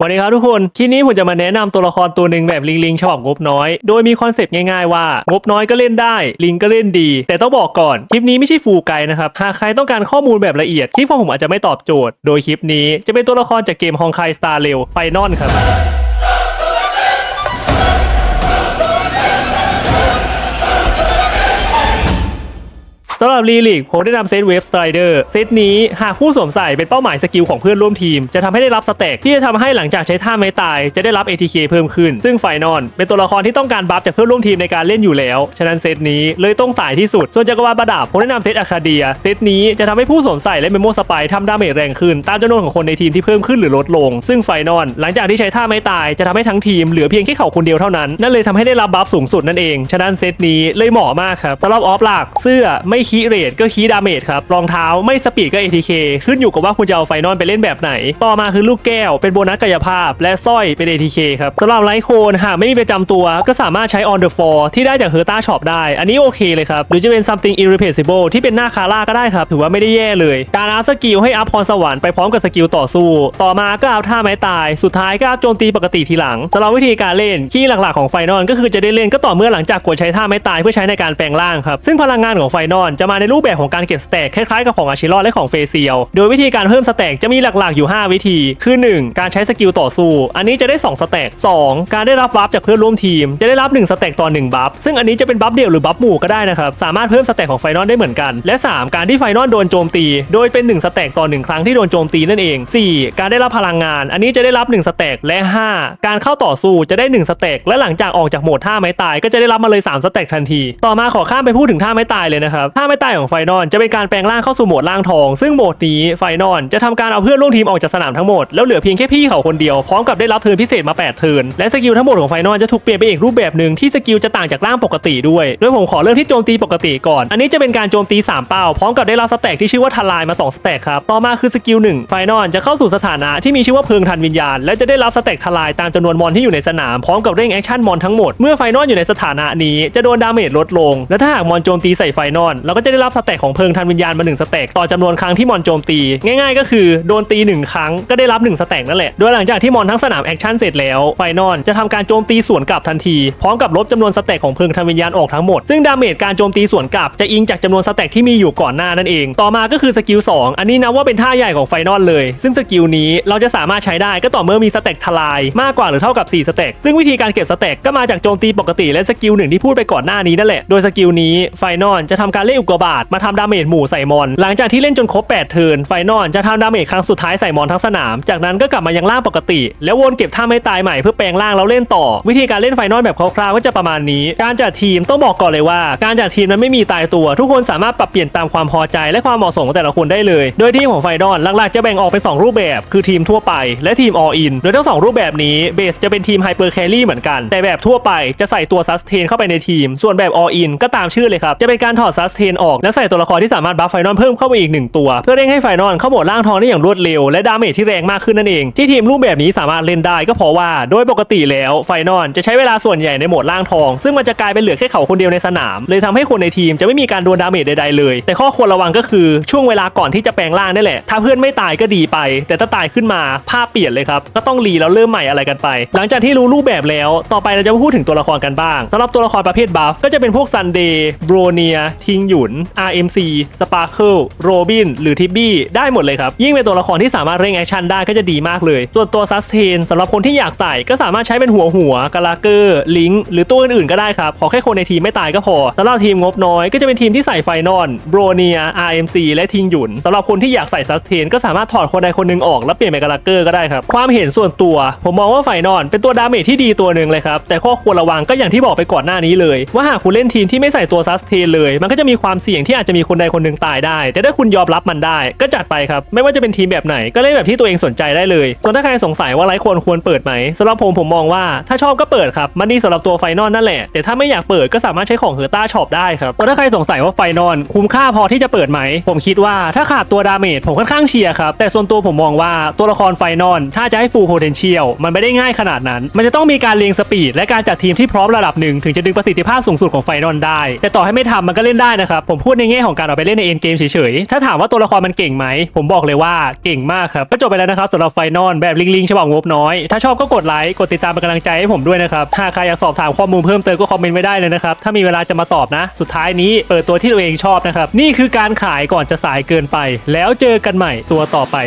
สวัสดีครับทุกคนคลิปนี้ผมจะมาแนะนำตัวละครตัวหนึ่งแบบลิงลิงฉบับงบน้อย โดยมีคอนเซปต์ง่ายๆว่า งบน้อยก็เล่นได้ ลิงก็เล่นดี แต่ต้องบอกก่อน คลิปนี้ไม่ใช่ฟูลไกด์นะครับ หากใครต้องการข้อมูลแบบละเอียด คลิปของผมอาจจะไม่ตอบโจทย์ โดยคลิปนี้จะเป็นตัวละครจากเกมฮองไคสตาร์เรลไฟนอลครับำหรับลีลิกผมได้นำเซตเวฟสไตรเดอร์เซตนี้หากผู้สวมใส่เป็นเป้าหมายสกิลของเพื่อนร่วมทีม จะทำให้ได้รับสเต็กที่จะทำให้หลังจากใช้ท่าไม้ตายจะได้รับ ATK เพิ่มขึ้น ซึ่งไฟนอลเป็นตัวละครที่ต้องการบัฟจากเพื่อนร่วมทีมในการเล่นอยู่แล้ว ฉะนั้นเซตนี้เลยต้องสายที่สุด ส่วนจักรวาลประดับผมได้นำเซตอะคาเดียเซตนี้จะทำให้ผู้สวมใส่และเมโมสไปทำดาเมจแรงขึ้น ตามจำนวนของคนในทีมที่เพิ่มขึ้นหรือลดลง ซึ่งไฟนอลหลังจากที่ใช้ท่าไม้ตายจะทำให้ทั้งทีมเหลือเพียงแค่เขาคนเดียวเท่านั้นนั่นเลยทำให้ได้รับบัฟสูงสุดนั่นเองฉะนั้นเซตนี้เลยเหมาะมากครับสำหรับออฟหลักเสื้อไม่คีเรทก็คีดาเมจครับรองเท้าไม่สปีดก็ ATK ขึ้นอยู่กับว่าคุณจะเอาไฟนอลไปเล่นแบบไหน ต่อมาคือลูกแก้ว เป็นโบนัสกายภาพ และสร้อยเป็น ATK ครับสำหรับไลท์โคนหากไม่มีประจำตัว ก็สามารถใช้ on the floor ที่ได้จากเฮอร์ต้าช็อปได้ อันนี้โอเคเลยครับ หรือจะเป็น something irreplaceable ที่เป็นหน้าคาร่าก็ได้ครับ ถือว่าไม่ได้แย่เลย การอัพสกิลให้อัพพรสวรรค์ไปพร้อมกับสกิลต่อสู้ ต่อมาก็อัพท่าไม้ตาย สุดท้ายก็อัพโจมตีปกติทีหลังสำหรับวิธีการเล่นคีย์หลักๆของไฟนอลก็คือจะได้เล่นก็ต่อเมื่อหลังจากกดใช้ท่าไม้ตายเพื่อใช้ในการแปลงร่างครับซึ่งพลังงานของไฟนอลจะมาในรูปแบบของการเก็บสแต็กคล้ายๆกับของอาชิรอดและของเฟเซียลโดยวิธีการเพิ่มสแต็กจะมีหลักๆอยู่ 5 วิธี คือ 1 การใช้สกิลต่อสู้ อันนี้จะได้ 2 สแต็ก 2 การได้รับบัฟจากเพื่อนร่วมทีม จะได้รับ 1 สแต็กต่อ 1 บัฟ ซึ่งอันนี้จะเป็นบัฟเดี่ยวหรือบัฟหมู่ก็ได้นะครับ สามารถเพิ่มสแต็กของไฟนอลได้เหมือนกัน และ 3 การที่ไฟนอลโดนโจมตี โดยเป็น 1 สแต็กต่อ 1 ครั้งที่โดนโจมตีนั่นเอง 4 การได้รับพลังงาน อันนี้จะได้รับ 1 สแต็ก และ 5 การเข้าต่อสู้จะได้ 1 สแต็ก และหลังจากออกจากโหมดท่าไม้ตาย ก็จะได้รับมาเลย 3 สแต็กทันที ต่อมาขอข้ามไปพูดถึงท่าไม้ตายเลยนะครับ ท่าไม้ตายของไฟนอลจะเป็นการแปลงร่างเข้าสู่โหมดร่างทอง ซึ่งโหมดนี้ไฟนอลจะทำการเอาเพื่อนร่วมทีมออกจากสนามทั้งหมด แล้วเหลือเพียงแค่พี่เขาคนเดียว พร้อมกับได้รับเทิร์นพิเศษมา 8 เทิร์นและสกิลทั้งหมดของไฟนอลจะถูกเปลี่ยนไปอีกรูปแบบหนึ่งที่สกิลจะต่างจากร่างปกติด้วยโดยผมขอเริ่มที่โจมตีปกติก่อน อันนี้จะเป็นการโจมตี 3 เป้า พร้อมกับได้รับสแต็กที่ชื่อว่าทลายมา 2 สแต็กครับต่อมาคือสกิล1ไฟนอลจะเข้าสู่สถานะที่มีชื่อว่าเพลิงทันวิญญาณและจะได้รับสแต็กทลายตามจำนวนมอนที่อยู่ในสนามพร้อมกับเร่งแอคชั่นมอนทั้งหมดเมื่อไฟนอลอยู่ในสถานะนี้จะโดนดาเมจลดลงและถ้าหากมอนโจมตีใส่ไฟนอลเราก็จะได้รับสแต็กของเพลิงทันวิญญาณมาหนึ่งสแต็กต่อจำนวนครั้งที่มอนโจมตี ง่ายๆ ก็คือโดนตีหนึ่งครั้งก็ได้รับหนึ่งสแต็กนั่นแหละ โดยหลังจากที่มอนทั้งสนามแอคชั่นเสร็จแล้วไฟนอลจะทำการโจมตีสวนกลับทันที พร้อมกับลบจำนวนสแต็กของเพลิงทันวิญญาณออกทั้งหมด ซึ่งดาเมจการโจมตีสวนกลับจะอิงจากจำนวนสแต็กที่มีอยู่ก่อนหน้านั่นเอง ต่อมาก็คือสกิล2อันนี้นับว่าเป็นท่าใหญ่ของไฟนอลเลย ซึ่งสกิลนี้เราจะสามารถใช้ได้ก็ต่อเมื่อมีสแต็กทลายมากกว่าหรือเท่ากับ 4สแต็กซึ่งวิธีการเก็บสแต็กก็มาจากโจมตีปกติและสกิลหนึ่งที่พูดไปก่อนหน้านี้นั่นแหละโดยสกิลนี้ไฟนอลจะทำการเล่นอุกบาตมาทำดาเมจหมู่ใส่มอน หลังจากที่เล่นจนครบ8เทิร์นไฟนอลจะทำดาเมจครั้งสุดท้ายใส่มอนทั้งสนาม จากนั้นก็กลับมายังร่างปกติ แล้ววนเก็บท่าไม่ตายใหม่เพื่อแปลงร่างแล้วเล่นต่อ วิธีการเล่นไฟนอลแบบคร่าวๆก็จะประมาณนี้ การจัดทีมต้องบอกก่อนเลยว่า การจัดทีมนั้นไม่มีตายตัว ทุกคนสามารถปรับเปลี่ยนตามความพอใจและความเหมาะสมของแต่ละคนได้เลย โดยทีมของไฟนอลหลักๆจะแบ่งออกเป็นสองรูปแบบ คือทีมทั่วไปและทีม all in โดยทั้งสองรูปแบบนี้เบสจะเป็นทีมไฮเปอร์แครี่เหมือนกัน แต่แบบทั่วไปจะใส่ตัวซัสเทนเข้าไปในทีม ส่วนแบบ all in ก็ตามชื่อเลยครับจะเป็นการถอดซัสเทนออก และใส่ตัวละครที่สามารถบัฟไฟนอลเพิ่มเข้าไปอีกหนึ่งตัว เพื่อเร่งให้ไฟนอลเข้าโหมดร่างทองได้อย่างรวดเร็วและดาเมจที่แรงมากขึ้นนั่นเองที่ทีมรูปแบบนี้สามารถเล่นได้ก็เพราะว่าโดยปกติแล้วไฟนอลจะใช้เวลาส่วนใหญ่ในโหมดร่างทอง ซึ่งมันจะกลายเป็นเหลือแค่เขาคนเดียวในสนาม เลยทำให้คนในทีมจะไม่มีการโดนดาเมจใดๆเลย แต่ข้อควรระวังก็คือช่วงเวลาก่อนที่จะแปลงร่างนี่แหละ ถ้าเพื่อนไม่ตายก็ดีไป แต่ถ้าตายขึ้นมาภาพเปลี่ยนเลยครับก็ต้องรีแล้วเริ่มใหม่อะไรกันไป หลังจากที่รู้รูปแบบแล้ว ต่อไปเราจะมาพูดถึงตัวละครกันบ้างสำหรับตัวละครประเภทบัฟก็จะเป็นพวกซันเดย์โบรเนียทิงหยุน RMC Sparkle Robin หรือทิบบี้ได้หมดเลยครับ ยิ่งเป็นตัวละครที่สามารถเร่งแอคชั่นได้ก็จะดีมากเลย ส่วนตัวซัสเทนสำหรับคนที่อยากใส่ก็สามารถใช้เป็นหัวหัวกาลาเกอร์ลิงหรือตัวอื่นๆก็ได้ครับ ขอแค่คนในทีมไม่ตายก็พอสำหรับทีมงบน้อยก็จะเป็นทีมที่ใส่ไฟนอลโบรเนีย RMC และทิงหยุนสำหรับคนที่อยากใส่ซัสเทนก็สามารถถอดคนใดคนหนึ่งออกแล้วเปลี่ยนเป็นกาลาเกอร์ก็ได้ครับความเห็นส่วนตัว ผมมองว่าไฟนอลเป็นตัวดาเมจที่ดีตัวหนึ่งเลยครับแต่ข้อควรระวังก็อย่างที่บอกไปก่อนหน้านี้เลย ว่าหากคุณเล่นทีมที่ไม่ใส่ตัวซัสเทนเลย มันก็จะมีความเสี่ยงที่อาจจะมีคนใดคนหนึ่งตายได้ แต่ถ้าคุณยอมรับมันได้ ก็จัดไปครับ ไม่ว่าจะเป็นทีมแบบไหน ก็เล่นแบบที่ตัวเองสนใจได้เลย ส่วนถ้าใครสงสัยว่าไลฟ์ควรควรเปิดไหมสำหรับผมผมมองว่าถ้าชอบก็เปิดครับ มันดีสำหรับตัวไฟนอลนั่นแหละ แต่ถ้าไม่อยากเปิดก็สามารถใช้ของเฮอร์ต้าช็อปได้ครับส่วนถ้าใครสงสัยว่าไฟนอลคุ้มค่าพอที่จะเปิดไหม ผมคิดว่าถ้าขาดตัวดาเมจผมค่อนข้างเชียร์ครับ แต่ส่วนตัวผมมองว่าตัวละครไฟนอลถ้าจะให้ full potential มันไม่ได้ง่ายขนาดนั้น มันจะต้องมีการเรียงสปีดและการจัดทีมที่พร้อมระดับหนึ่งถึงจะดึงประสิทธิภาพสูงสุดของไฟนอลได้ แต่ต่อให้ไม่ทำมันก็เล่นได้นะครับผมผมพูดในแง่ของการเอาไปเล่นในเอ็นเกมเฉยๆ ถ้าถามว่าตัวละครมันเก่งไหม ผมบอกเลยว่าเก่งมากครับ ก็จบไปแล้วนะครับสำหรับไฟนอลแบบลิงๆฉบับงบน้อย ถ้าชอบก็กดไลค์ กดติดตามเป็นกำลังใจให้ผมด้วยนะครับถ้าใครอยากสอบถามข้อมูลเพิ่มเติมก็คอมเมนต์ไว้ได้เลยนะครับ ถ้ามีเวลาจะมาตอบนะ สุดท้ายนี้เปิดตัวที่ตัวเองชอบนะครับ นี่คือการขายก่อนจะสายเกินไป แล้วเจอกันใหม่ตัวต่อไป